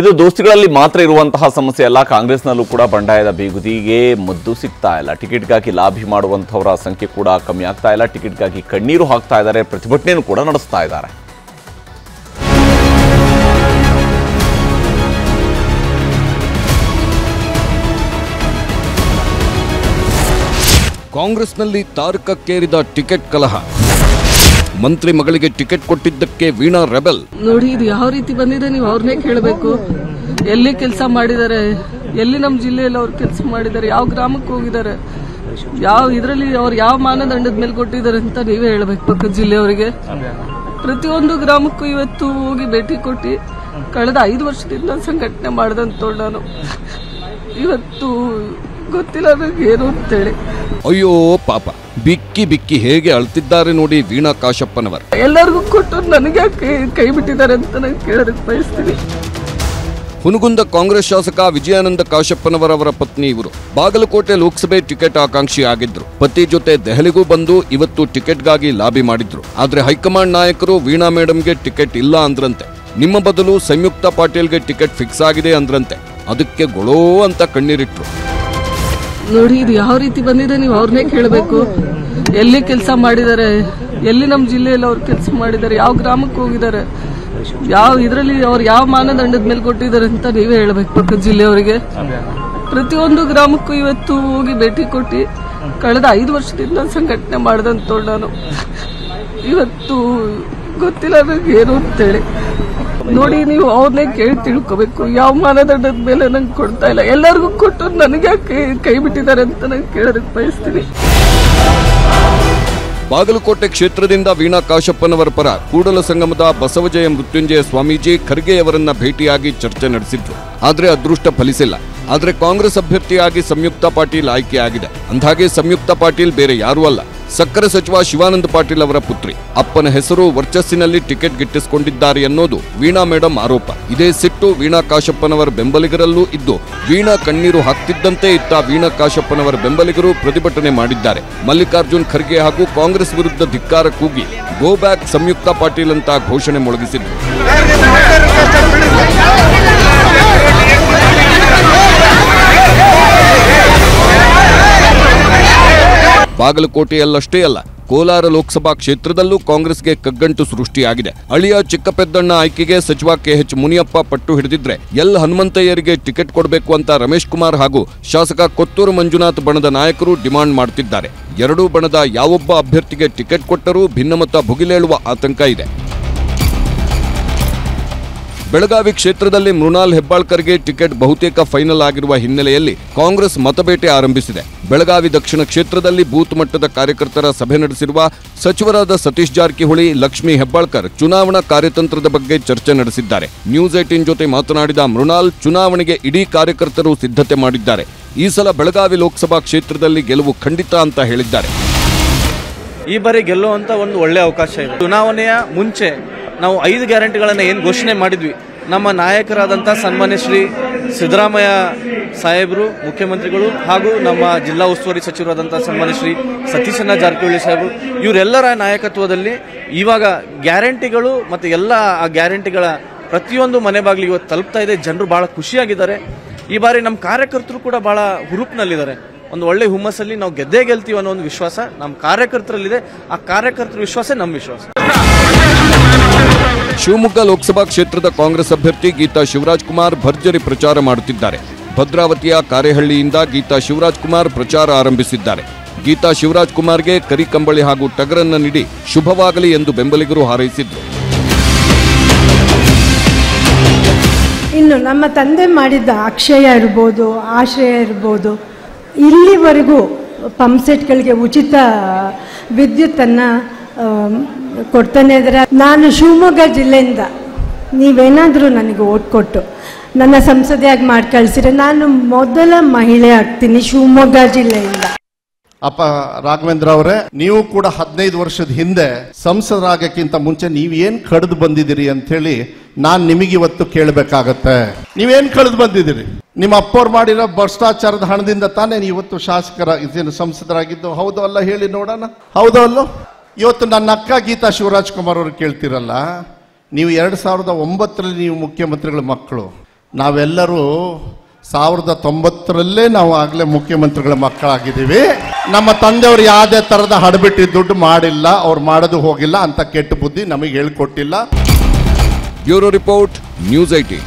ಇದು ದೋಸ್ತಿಗಳಲ್ಲಿ ಮಾತ್ರ ಇರುವಂತಹ ಸಮಸ್ಯೆ ಅಲ್ಲ. ಕಾಂಗ್ರೆಸ್ನಲ್ಲೂ ಕೂಡ ಬಂಡಾಯದ ಬೀಗುದಿಗೆ ಮದ್ದು ಸಿಗ್ತಾ ಇಲ್ಲ. ಟಿಕೆಟ್ಗಾಗಿ ಲಾಭಿ ಮಾಡುವಂಥವರ ಸಂಖ್ಯೆ ಕೂಡ ಕಮ್ಮಿ ಆಗ್ತಾ ಇಲ್ಲ. ಟಿಕೆಟ್ಗಾಗಿ ಕಣ್ಣೀರು ಹಾಕ್ತಾ ಇದ್ದಾರೆ. ಪ್ರತಿಭಟನೆಯನ್ನು ಕೂಡ ನಡೆಸ್ತಾ ಇದ್ದಾರೆ. ಕಾಂಗ್ರೆಸ್ನಲ್ಲಿ ತಾರಕಕ್ಕೇರಿದ ಟಿಕೆಟ್ ಕಲಹ. ಮಂತ್ರಿ ಮಗಳಿಗೆ ಟಿಕೆಟ್ ಕೊಟ್ಟಿದ್ದಕ್ಕೆ ವೀಣಾ ರೆಬೆಲ್. ನೋಡಿ, ಇದು ಯಾವ ರೀತಿ ಬಂದಿದೆ ನೀವು ಅವ್ರನ್ನೇ ಕೇಳಬೇಕು. ಎಲ್ಲಿ ಕೆಲಸ ಮಾಡಿದ್ದಾರೆ? ಎಲ್ಲಿ ನಮ್ಮ ಜಿಲ್ಲೆಯಲ್ಲಿ ಅವ್ರು ಕೆಲಸ ಮಾಡಿದ್ದಾರೆ? ಯಾವ ಗ್ರಾಮಕ್ಕೆ ಹೋಗಿದ್ದಾರೆ? ಯಾವ ಇದರಲ್ಲಿ ಅವ್ರು ಯಾವ ಮಾನದಂಡದ ಮೇಲೆ ಕೊಟ್ಟಿದ್ದಾರೆ ಅಂತ ನೀವೇ ಹೇಳಬೇಕು ಪಕ್ಕದ ಜಿಲ್ಲೆಯವರಿಗೆ. ಪ್ರತಿಯೊಂದು ಗ್ರಾಮಕ್ಕೂ ಇವತ್ತು ಹೋಗಿ ಭೇಟಿ ಕೊಟ್ಟು ಕಳೆದ ಐದು ವರ್ಷದಿಂದ ಸಂಘಟನೆ ಮಾಡಿದಂತ ನಾನು. ಇವತ್ತು ಗೊತ್ತಿಲ್ಲ ನನಗೆ ಏನು ಅಂತೇಳಿ. ಅಯ್ಯೋ ಪಾಪ. ಬಿಕ್ಕಿ ಬಿಕ್ಕಿ ಹೇಗೆ ಅಳ್ತಿದ್ದಾರೆ ನೋಡಿ ವೀಣಾ ಕಾಶಪ್ಪನವರು. ಎಲ್ಲರಿಗೂ ಕೊಟ್ಟು ನನಗೆ ಕೈ ಬಿಟ್ಟಿದ್ದಾರೆ ಅಂತ ನಾನು ಕೇಳೋದಕ್ಕೆ ಬಯಸ್ತೀನಿ. ಹುನಗುಂದ ಕಾಂಗ್ರೆಸ್ ಶಾಸಕ ವಿಜಯಾನಂದ ಕಾಶಪ್ಪನವರವರ ಪತ್ನಿ ಇವರು. ಬಾಗಲಕೋಟೆ ಲೋಕಸಭೆ ಟಿಕೆಟ್ ಆಕಾಂಕ್ಷಿ ಆಗಿದ್ರು. ಪತಿ ಜೊತೆ ದೆಹಲಿಗೂ ಬಂದು ಇವತ್ತು ಟಿಕೆಟ್ಗಾಗಿ ಲಾಬಿ ಮಾಡಿದ್ರು. ಆದ್ರೆ ಹೈಕಮಾಂಡ್ ನಾಯಕರು ವೀಣಾ ಮೇಡಮ್ಗೆ ಟಿಕೆಟ್ ಇಲ್ಲ ಅಂದ್ರಂತೆ. ನಿಮ್ಮ ಬದಲು ಸಂಯುಕ್ತ ಪಾಟೀಲ್ಗೆ ಟಿಕೆಟ್ ಫಿಕ್ಸ್ ಆಗಿದೆ ಅಂದ್ರಂತೆ. ಅದಕ್ಕೆ ಗೊಳೋ ಅಂತ ಕಣ್ಣೀರಿಟ್ರು. ನೋಡಿ, ಇದು ಯಾವ ರೀತಿ ಬಂದಿದೆ ನೀವು ಅವ್ರನ್ನೇ ಕೇಳಬೇಕು. ಎಲ್ಲಿ ಕೆಲಸ ಮಾಡಿದ್ದಾರೆ? ಎಲ್ಲಿ ನಮ್ಮ ಜಿಲ್ಲೆಯಲ್ಲಿ ಅವ್ರು ಕೆಲಸ ಮಾಡಿದ್ದಾರೆ? ಯಾವ ಗ್ರಾಮಕ್ಕೆ ಹೋಗಿದ್ದಾರೆ? ಯಾವ ಇದರಲ್ಲಿ ಅವ್ರು ಯಾವ ಮಾನದಂಡದ ಮೇಲೆ ಕೊಟ್ಟಿದ್ದಾರೆ ಅಂತ ನೀವೇ ಹೇಳಬೇಕು ಪಕ್ಕದ ಜಿಲ್ಲೆಯವರಿಗೆ. ಪ್ರತಿಯೊಂದು ಗ್ರಾಮಕ್ಕೂ ಇವತ್ತು ಹೋಗಿ ಭೇಟಿ ಕೊಟ್ಟು ಕಳೆದ ಐದು ವರ್ಷದಿಂದ ಸಂಘಟನೆ ಮಾಡಿದಂತೋಳು ನಾನು. ಇವತ್ತು ಗೊತ್ತಿಲ್ಲ ನನಗೆ ಏನು ಅಂತೇಳಿ. ನೋಡಿ ನೀವು ಅವ್ರನ್ನೇ ಕೇಳಿ ತಿಳ್ಕೊಬೇಕು. ಯಾವ ಮಾನದಂಡದ ಮೇಲೆ ನಂಗೆ ಕೊಡ್ತಾ ಇಲ್ಲ. ಎಲ್ಲರಿಗೂ ಕೊಟ್ಟು ನನಗೆ ಕೈ ಬಿಟ್ಟಿದ್ದಾರೆ ಅಂತ ನಾನು ಕೇಳೋದಕ್ಕೆ ಬಯಸ್ತೀನಿ. ಬಾಗಲಕೋಟೆ ಕ್ಷೇತ್ರದಿಂದ ವೀಣಾ ಕಾಶಪ್ಪನವರ ಪರ ಕೂಡಲ ಸಂಗಮದ ಬಸವಜಯ ಮೃತ್ಯುಂಜಯ ಸ್ವಾಮೀಜಿ ಖರ್ಗೆಯವರನ್ನ ಭೇಟಿಯಾಗಿ ಚರ್ಚೆ ನಡೆಸಿದ್ರು. ಆದರೆ ಅದೃಷ್ಟ ಫಲಿಸಿಲ್ಲ. ಆದರೆ ಕಾಂಗ್ರೆಸ್ ಅಭ್ಯರ್ಥಿಯಾಗಿ ಸಂಯುಕ್ತ ಪಾಟೀಲ್ ಆಯ್ಕೆಯಾಗಿದೆ. ಅಂದ್ಹಾಗೆ ಸಂಯುಕ್ತ ಪಾಟೀಲ್ ಬೇರೆ ಯಾರೂ ಅಲ್ಲ. ಸಕ್ಕರೆ ಸಚಿವ ಶಿವಾನಂದ ಪಾಟೀಲ್ ಅವರ ಪುತ್ರಿ. ಅಪ್ಪನ ಹೆಸರು ವರ್ಚಸ್ಸಿನಲ್ಲಿ ಟಿಕೆಟ್ ಗಿಟ್ಟಿಸಿಕೊಂಡಿದ್ದಾರೆ ಅನ್ನೋದು ವೀಣಾ ಮೇಡಂ ಆರೋಪ. ಇದೇ ಸಿಟ್ಟು ವೀಣಾ ಕಾಶಪ್ಪನವರ ಬೆಂಬಲಿಗರಲ್ಲೂ ಇದ್ದು, ವೀಣಾ ಕಣ್ಣೀರು ಹಾಕ್ತಿದ್ದಂತೆ ಇತ್ತ ವೀಣಾ ಕಾಶಪ್ಪನವರ ಬೆಂಬಲಿಗರು ಪ್ರತಿಭಟನೆ ಮಾಡಿದ್ದಾರೆ. ಮಲ್ಲಿಕಾರ್ಜುನ್ ಖರ್ಗೆ ಹಾಗೂ ಕಾಂಗ್ರೆಸ್ ವಿರುದ್ಧ ಧಿಕ್ಕಾರ ಕೂಗಿ ಗೋ ಬ್ಯಾಕ್ ಸಂಯುಕ್ತ ಪಾಟೀಲ್ ಅಂತ ಘೋಷಣೆ ಮೊಳಗಿಸಿದ್ರು. ಬಾಗಲಕೋಟೆಯಲ್ಲಷ್ಟೇ ಅಲ್ಲ, ಕೋಲಾರ ಲೋಕಸಭಾ ಕ್ಷೇತ್ರದಲ್ಲೂ ಕಾಂಗ್ರೆಸ್ಗೆ ಕಗ್ಗಂಟು ಸೃಷ್ಟಿಯಾಗಿದೆ. ಅಳಿಯ ಚಿಕ್ಕಪೆದ್ದಣ್ಣ ಆಯ್ಕೆಗೆ ಸಚಿವ ಕೆಎಚ್ ಮುನಿಯಪ್ಪ ಪಟ್ಟು ಹಿಡಿದಿದ್ರೆ ಎಲ್ ಹನುಮಂತಯ್ಯರಿಗೆ ಟಿಕೆಟ್ ಕೊಡಬೇಕು ಅಂತ ರಮೇಶ್ ಕುಮಾರ್ ಹಾಗೂ ಶಾಸಕ ಕೊತ್ತೂರು ಮಂಜುನಾಥ್ ಬಣದ ನಾಯಕರು ಡಿಮಾಂಡ್ ಮಾಡುತ್ತಿದ್ದಾರೆ ಎರಡೂ ಬಣದ ಯಾವೊಬ್ಬ ಅಭ್ಯರ್ಥಿಗೆ ಟಿಕೆಟ್ ಕೊಟ್ಟರೂ ಭಿನ್ನಮತ ಭುಗಿಲೇಳುವ ಆತಂಕ ಇದೆ. ಬೆಳಗಾವಿ ಕ್ಷೇತ್ರದಲ್ಲಿ ಮೃಣಾಲ್ ಹೆಬ್ಬಾಳ್ಕರ್ಗೆ ಟಿಕೆಟ್ ಬಹುತೇಕ ಫೈನಲ್ ಆಗಿರುವ ಹಿನ್ನೆಲೆಯಲ್ಲಿ ಕಾಂಗ್ರೆಸ್ ಮತಬೇಟೆ ಆರಂಭಿಸಿದೆ. ಬೆಳಗಾವಿ ದಕ್ಷಿಣ ಕ್ಷೇತ್ರದಲ್ಲಿ ಬೂತ್ ಮಟ್ಟದ ಕಾರ್ಯಕರ್ತರ ಸಭೆ ನಡೆಸಿರುವ ಸಚಿವರಾದ ಸತೀಶ್ ಜಾರಕಿಹೊಳಿ, ಲಕ್ಷ್ಮೀ ಹೆಬ್ಬಾಳ್ಕರ್ ಚುನಾವಣಾ ಕಾರ್ಯತಂತ್ರದ ಬಗ್ಗೆ ಚರ್ಚೆ ನಡೆಸಿದ್ದಾರೆ. ನ್ಯೂಸ್ ಏಟೀನ್ ಜೊತೆ ಮಾತನಾಡಿದ ಮೃಣಾಲ್, ಚುನಾವಣೆಗೆ ಇಡೀ ಕಾರ್ಯಕರ್ತರು ಸಿದ್ಧತೆ ಮಾಡಿದ್ದಾರೆ. ಈ ಸಲ ಬೆಳಗಾವಿ ಲೋಕಸಭಾ ಕ್ಷೇತ್ರದಲ್ಲಿ ಗೆಲುವು ಖಂಡಿತ ಅಂತ ಹೇಳಿದ್ದಾರೆ. ಈ ಬಾರಿ ಗೆಲ್ಲುವಂತ ಒಂದು ಒಳ್ಳೆ ಅವಕಾಶ ಇದೆ. ಚುನಾವಣೆಯ ಮುಂಚೆ ನಾವು ಐದು ಗ್ಯಾರಂಟಿಗಳನ್ನು ಏನು ಘೋಷಣೆ ಮಾಡಿದ್ವಿ. ನಮ್ಮ ನಾಯಕರಾದಂಥ ಸನ್ಮಾನ್ಯ ಶ್ರೀ ಸಿದ್ದರಾಮಯ್ಯ ಸಾಹೇಬರು, ಮುಖ್ಯಮಂತ್ರಿಗಳು ಹಾಗೂ ನಮ್ಮ ಜಿಲ್ಲಾ ಉಸ್ತುವಾರಿ ಸಚಿವರಾದಂಥ ಸನ್ಮಾನ್ಯ ಶ್ರೀ ಸತೀಶಣ್ಣ ಜಾರಕಿಹೊಳಿ ಸಾಹೇಬರು, ಇವರೆಲ್ಲರ ನಾಯಕತ್ವದಲ್ಲಿ ಇವಾಗ ಗ್ಯಾರಂಟಿಗಳು ಮತ್ತು ಎಲ್ಲ ಆ ಗ್ಯಾರಂಟಿಗಳ ಪ್ರತಿಯೊಂದು ಮನೆ ಬಾಗಿಲು ಇವತ್ತು ತಲುಪ್ತಾ ಇದೆ. ಜನರು ಭಾಳ ಖುಷಿಯಾಗಿದ್ದಾರೆ. ಈ ಬಾರಿ ನಮ್ಮ ಕಾರ್ಯಕರ್ತರು ಕೂಡ ಭಾಳ ಹುರುಪಿನಲ್ಲಿದ್ದಾರೆ. ಒಂದು ಒಳ್ಳೆ ಹುಮ್ಮಸ್ಸಲ್ಲಿ ನಾವು ಗೆದ್ದೇ ಗೆಲ್ತೀವಿ ಅನ್ನೋ ಒಂದು ವಿಶ್ವಾಸ ನಮ್ಮ ಕಾರ್ಯಕರ್ತರಲ್ಲಿದೆ. ಆ ಕಾರ್ಯಕರ್ತರ ವಿಶ್ವಾಸ ನಮ್ಮ ವಿಶ್ವಾಸ. ಶಿವಮೊಗ್ಗ ಲೋಕಸಭಾ ಕ್ಷೇತ್ರದ ಕಾಂಗ್ರೆಸ್ ಅಭ್ಯರ್ಥಿ ಗೀತಾ ಶಿವರಾಜ್ ಕುಮಾರ್ ಭರ್ಜರಿ ಪ್ರಚಾರ ಮಾಡುತ್ತಿದ್ದಾರೆ. ಭದ್ರಾವತಿಯ ಕಾರೆಹಳ್ಳಿಯಿಂದ ಗೀತಾ ಶಿವರಾಜ್ ಕುಮಾರ್ ಪ್ರಚಾರ ಆರಂಭಿಸಿದ್ದಾರೆ. ಗೀತಾ ಶಿವರಾಜ್ ಕುಮಾರ್ಗೆ ಕರಿಕಂಬಳಿ ಹಾಗೂ ಟಗರನ್ನು ನೀಡಿ ಶುಭವಾಗಲಿ ಎಂದು ಬೆಂಬಲಿಗರು ಹಾರೈಸಿದ್ರು. ಇನ್ನು ನಮ್ಮ ತಂದೆ ಮಾಡಿದ್ದ ಅಕ್ಷಯ ಇರ್ಬೋದು, ಆಶ್ರಯ ಇರ್ಬೋದು, ಇಲ್ಲಿವರೆಗೂ ಪಂಪ್ಸೆಟ್ಗಳಿಗೆ ಉಚಿತ ವಿದ್ಯುತ್ತನ್ನು ಕೊಡ್ತಾನೆ ಇದ್ದಾರೆ ನಾನು ಶಿವಮೊಗ್ಗ ಜಿಲ್ಲೆಯಿಂದ ನೀವೇನಾದರೂ ನನಗೆ ಓಟ್ ಕೊಟ್ಟು ನನ್ನ ಸಂಸದೆಯಾಗಿ ಮಾಡಿ ಕಳಿಸಿದ್ರೆ ನಾನು ಮೊದಲ ಮಹಿಳೆ ಆಗ್ತೀನಿ ಶಿವಮೊಗ್ಗ ಜಿಲ್ಲೆಯಿಂದ. ಅಪ್ಪ ರಾಘವೇಂದ್ರ ಅವರೇ, ನೀವು ಕೂಡ ಹದಿನೈದು ವರ್ಷದ ಹಿಂದೆ ಸಂಸದರಾಗಕ್ಕಿಂತ ಮುಂಚೆ ನೀವೇನ್ ಕಳೆದು ಬಂದಿದ್ದೀರಿ ಅಂತ ಹೇಳಿ ನಾನ್ ನಿಮಗಿವತ್ತು ಕೇಳಬೇಕಾಗತ್ತೆ. ನೀವೇನ್ ಕಳೆದು ಬಂದಿದ್ದೀರಿ? ನಿಮ್ಮ ಅಪ್ಪವ್ರು ಮಾಡಿರೋ ಭ್ರಷ್ಟಾಚಾರದ ಹಣದಿಂದ ತಾನೇ ನೀವು ಇವತ್ತು ಶಾಸಕರ ಸಂಸದರಾಗಿದ್ದು? ಹೌದು ಅಲ್ಲ ಹೇಳಿ ನೋಡೋಣ. ಹೌದು ಅಲ್ಲೋ? ಇವತ್ತು ನನ್ನ ಅಕ್ಕ ಗೀತಾ ಶಿವರಾಜ್ ಕುಮಾರ್ ಅವರು ಕೇಳ್ತಿರಲ್ಲ, ನೀವು ಎರಡು ಸಾವಿರದ ಒಂಬತ್ತರಲ್ಲಿ ನೀವು ಮುಖ್ಯಮಂತ್ರಿಗಳ ಮಕ್ಕಳು. ನಾವೆಲ್ಲರೂ ಸಾವಿರದ ತೊಂಬತ್ತರಲ್ಲೇ ನಾವು ಆಗಲೇ ಮುಖ್ಯಮಂತ್ರಿಗಳ ಮಕ್ಕಳಾಗಿದ್ದೀವಿ. ನಮ್ಮ ತಂದೆಯವರು ಯಾವುದೇ ಥರದ ಹಡಬಿಟ್ಟಿ ದುಡ್ಡು ಮಾಡಿಲ್ಲ, ಅವ್ರು ಮಾಡೋದು ಹೋಗಿಲ್ಲ ಅಂತ ಕೆಟ್ಟ ಬುದ್ಧಿ ನಮಗೆ ಹೇಳ್ಕೊಟ್ಟಿಲ್ಲ. Bureau report, news eighteen